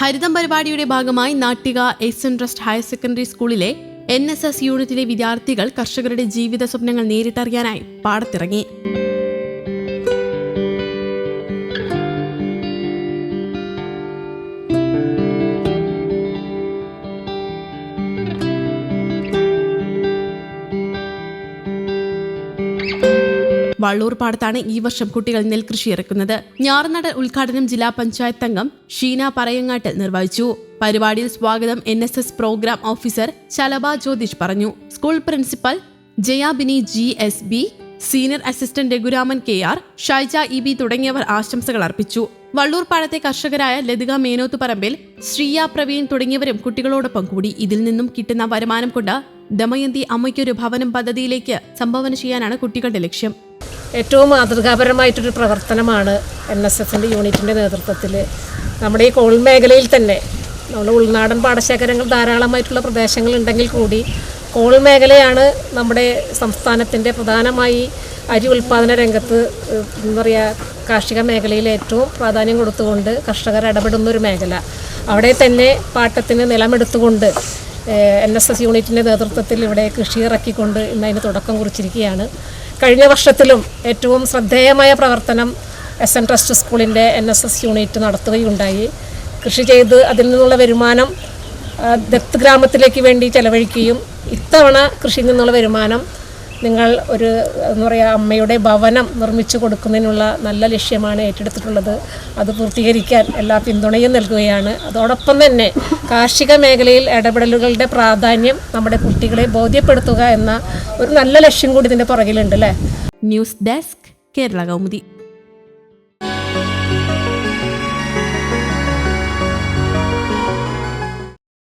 ഹരിതം പരിപാടിയുടെ ഭാഗമായി Nattika S N trust higher secondary സ്കൂളിലെ എൻ എസ് എസ് യൂണിറ്റിലെ വിദ്യാർത്ഥികൾ കർഷകരുടെ ജീവിത സ്വപ്നങ്ങൾ നേരിട്ടറിയാനായി പാടത്തിറങ്ങി. വള്ളൂർ പാടത്താണ് ഈ വർഷം കുട്ടികൾ നെൽകൃഷി ഇറക്കുന്നത് ഞാറുനട ഉദ്ഘാടനം ജില്ലാ പഞ്ചായത്ത് അംഗം ഷീന പറയങ്ങാട്ട് നിർവഹിച്ചു. പരിപാടിയിൽ സ്വാഗതം N S S program officer Shalabha Jyothish പറഞ്ഞു. School principal Jayabini G S B senior assistant Raghuraman K R Shaija E B തുടങ്ങിയവർ ആശംസകൾ അർപ്പിച്ചു. വള്ളൂർ പാടത്തെ കർഷകരായ ലതിക മേനോത്ത് പറമ്പിൽ ശ്രീയ പ്രവീൺ തുടങ്ങിയവരും കുട്ടികളോടൊപ്പം കൂടി ഇതിൽ നിന്നും കിട്ടുന്ന വരുമാനം കൊണ്ട് ദമയന്തി അമ്മയ്ക്കൊരു ഭവനം പദ്ധതിയിലേക്ക് സംഭാവന ചെയ്യാനാണ് കുട്ടികളുടെ ലക്ഷ്യം. ഏറ്റവും മാതൃകാപരമായിട്ടൊരു പ്രവർത്തനമാണ് എൻ എസ് എഫിന്റെ യൂണിറ്റിന്റെ നേതൃത്വത്തിൽ. നമ്മുടെ ഈ കോൾ മേഖലയിൽ തന്നെ നമ്മൾ ഉൾനാടൻ പാടശേഖരങ്ങൾ ധാരാളമായിട്ടുള്ള പ്രദേശങ്ങളുണ്ടെങ്കിൽ കൂടി കോൾ മേഖലയാണ് നമ്മുടെ സംസ്ഥാനത്തിന്റെ പ്രധാനമായി അരി ഉൽപ്പാദന രംഗത്ത് എന്താ പറയുക കാർഷിക മേഖലയിൽ ഏറ്റവും പ്രാധാന്യം കൊടുത്തുകൊണ്ട് കർഷകർ ഇടപെടുന്ന ഒരു മേഖല. അവിടെ തന്നെ പാട്ടത്തിന് നിലമെടുത്തുകൊണ്ട് എൻ എസ് എസ് യൂണിറ്റിന്റെ നേതൃത്വത്തിൽ ഇവിടെ കൃഷി ഇറക്കിക്കൊണ്ട് ഇന്ന് അതിന് തുടക്കം കുറിച്ചിരിക്കുകയാണ്. കഴിഞ്ഞ വർഷത്തിലും ഏറ്റവും ശ്രദ്ധേയമായ പ്രവർത്തനം എസ് എൻ ട്രസ്റ്റ് സ്കൂളിന്റെ എൻ എസ് എസ് യൂണിറ്റ് നടത്തുകയുണ്ടായി. കൃഷി ചെയ്ത് അതിൽ നിന്നുള്ള വരുമാനം ദത്ത് ഗ്രാമത്തിലേക്ക് വേണ്ടി ചെലവഴിക്കുകയും ഇത്തവണ കൃഷിയിൽ നിന്നുള്ള വരുമാനം നിങ്ങൾ ഒരു എന്താ പറയുക അമ്മയുടെ ഭവനം നിർമ്മിച്ചു കൊടുക്കുന്നതിനുള്ള നല്ല ലക്ഷ്യമാണ് ഏറ്റെടുത്തിട്ടുള്ളത്. അത് പൂർത്തീകരിക്കാൻ എല്ലാ പിന്തുണയും നൽകുകയാണ്. അതോടൊപ്പം തന്നെ കാർഷിക മേഖലയിൽ ഇടപെടലുകളുടെ പ്രാധാന്യം നമ്മുടെ കുട്ടികളെ ബോധ്യപ്പെടുത്തുക എന്ന ഒരു നല്ല ലക്ഷ്യം കൂടി ഇതിന്റെ പുറകിലുണ്ട് അല്ലേ? News desk Kerala Kaumudi.